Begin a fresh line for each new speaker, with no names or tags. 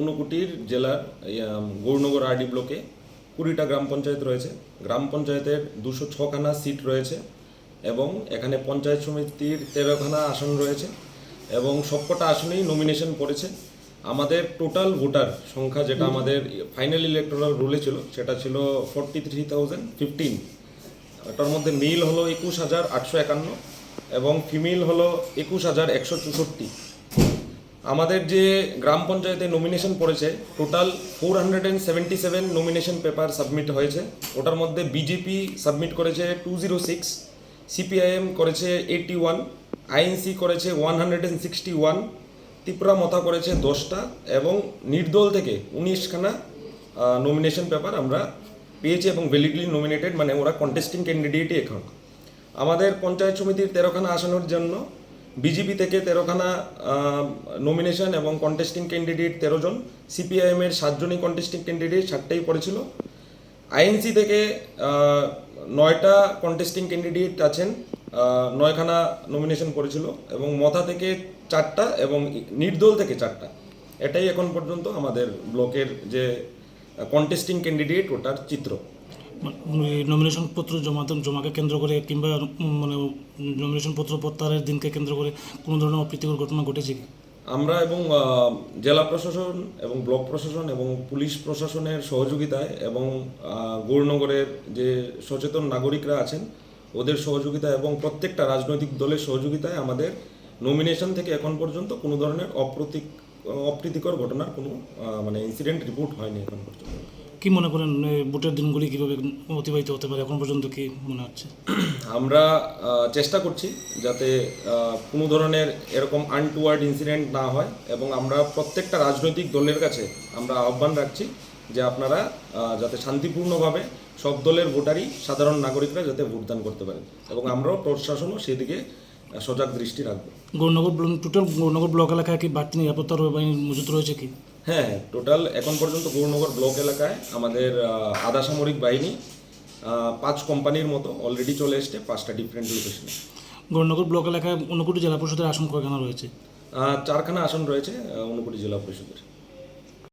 ঊনকোটির জেলার গৌরনগর আরডি ব্লকে কুড়িটা গ্রাম পঞ্চায়েত রয়েছে। গ্রাম পঞ্চায়েতের দুশো ছখানা সিট রয়েছে এবং এখানে পঞ্চায়েত সমিতির তেরোখানা আসন রয়েছে এবং সবকটা আসনেই নমিনেশন পড়েছে। আমাদের টোটাল ভোটার সংখ্যা যেটা আমাদের ফাইনাল ইলেকটোরাল রুলে ছিল সেটা ছিল ফোরটি থ্রি থাউজেন্ড ফিফটিন ওটার মধ্যে মেল হলো একুশ হাজার আটশো একান্ন এবং ফিমেল হলো একুশ হাজার একশো চৌষট্টি। আমাদের যে গ্রাম পঞ্চায়েতে নমিনেশন পড়েছে total four hundred and seventy seven nomination paper submit হয়েছে। ওটার মধ্যে বিজেপি সাবমিট করেছে টু জিরো সিক্স সিপিআইএম করেছে এইটি ওয়ান আইএনসি করেছে one hundred and sixty one Tripura Motha করেছে দশটা, এবং নির্দল থেকে উনিশখানা নমিনেশন পেপার আমরা পেয়েছি এবং ভ্যালিডলি নমিনেটেড মানে ওরা কন্টেস্টিং ক্যান্ডিডেটই এখন। আমাদের পঞ্চায়েত সমিতির তেরোখানা আসনের জন্য বিজেপি থেকে তেরোখানা নমিনেশন এবং কন্টেস্টিং ক্যান্ডিডেট তেরো জন। সিপিআইএমের সাতজনই কন্টেস্টিং ক্যান্ডিডেট সাতটাই পড়েছিল। আইএনসি থেকে নয়টা কন্টেস্টিং ক্যান্ডিডেট আছেন নয়খানা নমিনেশন পড়েছিল এবং মথা থেকে চারটা এবং নির্দল থেকে চারটা। এটাই এখন পর্যন্ত আমাদের ব্লকের যে কন্টেস্টিং ক্যান্ডিডেট ওটার চিত্র।
নমিনেশন পত্র জমাতে জমাকে কেন্দ্র করে কিংবা মানে নমিনেশন পত্র প্রত্যাহারের দিনকে কেন্দ্র করে কোনো ধরনের অপ্রীতিকর ঘটনা ঘটেছে কি?
আমরা এবং জেলা প্রশাসন এবং ব্লক প্রশাসন এবং পুলিশ প্রশাসনের সহযোগিতায় এবং গৌরনগরের যে সচেতন নাগরিকরা আছেন, ওদের সহযোগিতা এবং প্রত্যেকটা রাজনৈতিক দলের সহযোগিতায় আমাদের নমিনেশন থেকে এখন পর্যন্ত কোনো ধরনের অপ্রতীক, অপ্রীতিকর ঘটনার কোনো মানে ইনসিডেন্ট রিপোর্ট হয়নি এখন পর্যন্ত।
কি মনে করেন ভোটের দিনগুলি কীভাবে অতিবাহিত হতে পারে? এখন পর্যন্ত কি মনে হচ্ছে?
আমরা চেষ্টা করছি যাতে কোনো ধরনের এরকম আনটুয়ার্ড ইনসিডেন্ট না হয় এবং আমরা প্রত্যেকটা রাজনৈতিক দলের কাছে আমরা আহ্বান রাখছি যে আপনারা যাতে শান্তিপূর্ণভাবে সব দলের ভোটারই সাধারণ নাগরিকরা যাতে ভোটদান করতে পারেন এবং আমরাও প্রশাসনও সেদিকে সজাগ দৃষ্টি রাখব।
গৌরনগর টোটাল গৌরনগর ব্লক এলাকায় কি বাড়তি নিরাপত্তা বাহিনী মজুত রয়েছে কি?
হ্যাঁ টোটাল এখন পর্যন্ত গৌরনগর ব্লক এলাকায় আমাদের আধা সামরিক বাহিনী পাঁচ কোম্পানির মতো অলরেডি চলে এসছে পাঁচটা ডিফারেন্ট লোকেশনে
গৌরনগর ব্লক এলাকায় ঊনকোটি জেলা পরিষদের আসন কয়খানা রয়েছে?
চারখানা আসন রয়েছে ঊনকোটি জেলা পরিষদের।